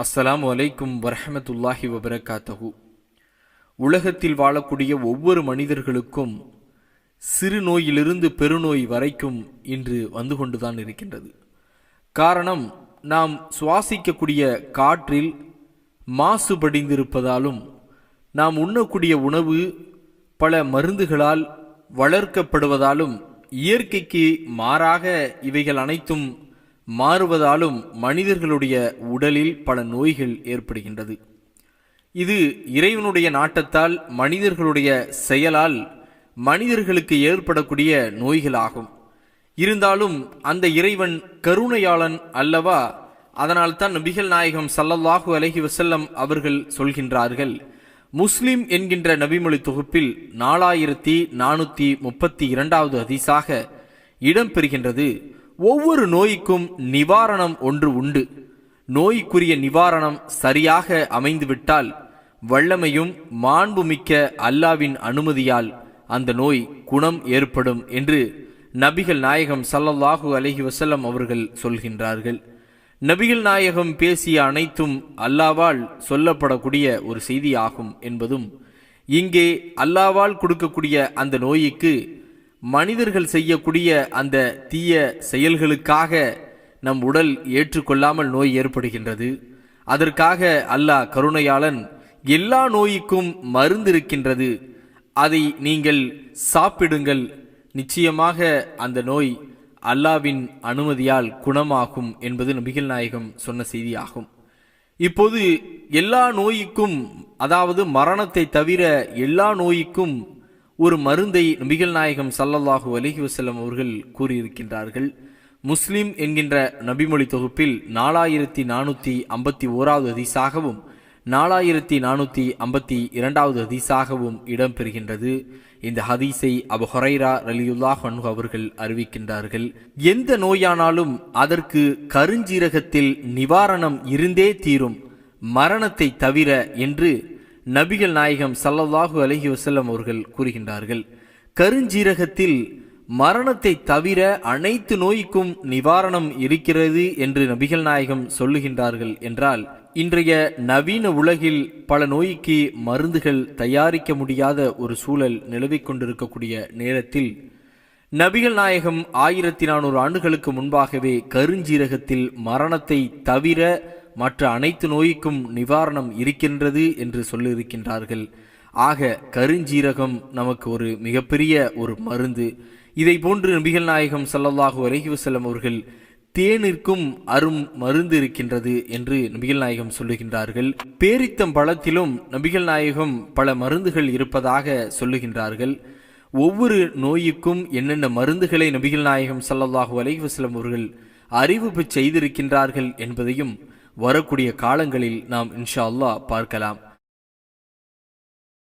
அஸ்ஸலாம் அலைக்கும் வரஹமத்துல்லாஹி வபரகாத்தகு உலகத்தில் வாழக்கூடிய ஒவ்வொரு மனிதர்களுக்கும் சிறு நோயிலிருந்து பெருநோய் வரைக்கும் இன்று வந்து கொண்டுதான் இருக்கின்றது. காரணம் நாம் சுவாசிக்கக்கூடிய காற்றில் மாசுபடிந்திருப்பதாலும் நாம் உண்ணக்கூடிய உணவு பல மருந்துகளால் வளர்க்கப்படுவதாலும் இயற்கைக்கு மாறாக இவைகள் அனைத்தும் மாறுவதாலும் மனிதர்களுடைய உடலில் பல நோய்கள் ஏற்படுகின்றது. இது இறைவனுடைய நாட்டத்தால் மனிதர்களுடைய செயலால் மனிதர்களுக்கு ஏற்படக்கூடிய நோய்களாகும். இருந்தாலும் அந்த இறைவன் கருணையாளன் அல்லவா? அதனால் தான் நபிகள் நாயகம் சல்லல்லாஹு அலஹி வசல்லம் அவர்கள் சொல்கின்றார்கள் முஸ்லிம் என்கின்ற நபிமொழி தொகுப்பில் நாலாயிரத்தி நானூற்றி முப்பத்தி இரண்டாவது அதிசாக இடம்பெறுகின்றது ஒவ்வொரு நோய்க்கும் நிவாரணம் ஒன்று உண்டு. நோய்க்குரிய நிவாரணம் சரியாக அமைந்துவிட்டால் வல்லமையும் மாண்புமிக்க அல்லாவின் அனுமதியால் அந்த நோய் குணம் ஏற்படும் என்று நபிகள் நாயகம் சல்லல்லாஹு அலஹி வசல்லம் அவர்கள் சொல்கின்றார்கள். நபிகள் நாயகம் பேசிய அனைத்தும் அல்லாவால் சொல்லப்படக்கூடிய ஒரு செய்தியாகும் என்பதும் இங்கே அல்லாவால் கொடுக்கக்கூடிய அந்த நோய்க்கு மனிதர்கள் செய்யக்கூடிய அந்த தீய செயல்களுக்காக நம் உடல் ஏற்றுக்கொள்ளாமல் நோய் ஏற்படுகின்றது. அதற்காக அல்லாஹ் கருணையாளன் எல்லா நோய்க்கும் மருந்து இருக்கின்றது அதை நீங்கள் சாப்பிடுங்கள். நிச்சயமாக அந்த நோய் அல்லாவின் அனுமதியால் குணமாகும் என்பது நபிகள் நாயகம் சொன்ன செய்தியாகும். இப்போது எல்லா நோய்க்கும் அதாவது மரணத்தை தவிர எல்லா நோய்க்கும் ஒரு மருந்தை நபிகள் நாயகம் சல்லல்லாஹு அலிஹி வசல்லம் அவர்கள் கூறியிருக்கின்றார்கள். முஸ்லிம் என்கின்ற நபிமொழி தொகுப்பில் நாலாயிரத்தி நானூத்தி ஐம்பத்தி ஓராவது ஹதீஸாகவும் நாலாயிரத்தி நானூத்தி ஐம்பத்தி இரண்டாவது ஹதீஸாகவும் இடம்பெறுகின்றது இந்த ஹதீஸை அபு ஹொரைரா ரலியுல்லாஹ் அன்ஹு அவர்கள் அறிவிக்கின்றார்கள். எந்த நோயானாலும் அதற்கு கருஞ்சீரகத்தில் நிவாரணம் இருந்தே தீரும். மரணத்தை தவிர என்று நபிகள் நாயகம் சல்லல்லாஹு அலஹி வசல்லம் அவர்கள் கூறுகின்றார்கள் கருஞ்சீரகத்தில் மரணத்தை தவிர அனைத்து நோய்க்கும் நிவாரணம் இருக்கிறது என்று நபிகள் நாயகம் சொல்லுகின்றார்கள் என்றால் இன்றைய நவீன உலகில் பல நோய்க்கு மருந்துகள் தயாரிக்க முடியாத ஒரு சூழல் நிலவிக் கொண்டிருக்கக்கூடிய நேரத்தில் நபிகள் நாயகம் ஆயிரத்தி நானூறு ஆண்டுகளுக்கு முன்பாகவே கருஞ்சீரகத்தில் மரணத்தை தவிர மற்ற அனைத்து நோய்க்கும் நிவாரணம் இருக்கின்றது என்று சொல்லியிருக்கின்றார்கள். ஆக கருஞ்சீரகம் நமக்கு ஒரு மிகப்பெரிய ஒரு மருந்து. இதை போன்று நபிகள் நாயகம் சல்லல்லாஹூ அலஹி வசல்லம் அவர்கள் தேனிற்கும் அரும் மருந்து இருக்கின்றது என்று நபிகள் நாயகம் சொல்லுகின்றார்கள். பேரித்தம் பழத்திலும் நபிகள் நாயகம் பல மருந்துகள் இருப்பதாக சொல்லுகின்றார்கள். ஒவ்வொரு நோய்க்கும் என்னென்ன மருந்துகளை நபிகள் நாயகம் சல்லல்லாஹூ அலஹி வசல்லம் அவர்கள் அறிவிப்பு செய்திருக்கின்றார்கள் என்பதையும் வரக்கூடிய காலங்களில் நாம் இன்ஷா அல்லாஹ் பார்க்கலாம்.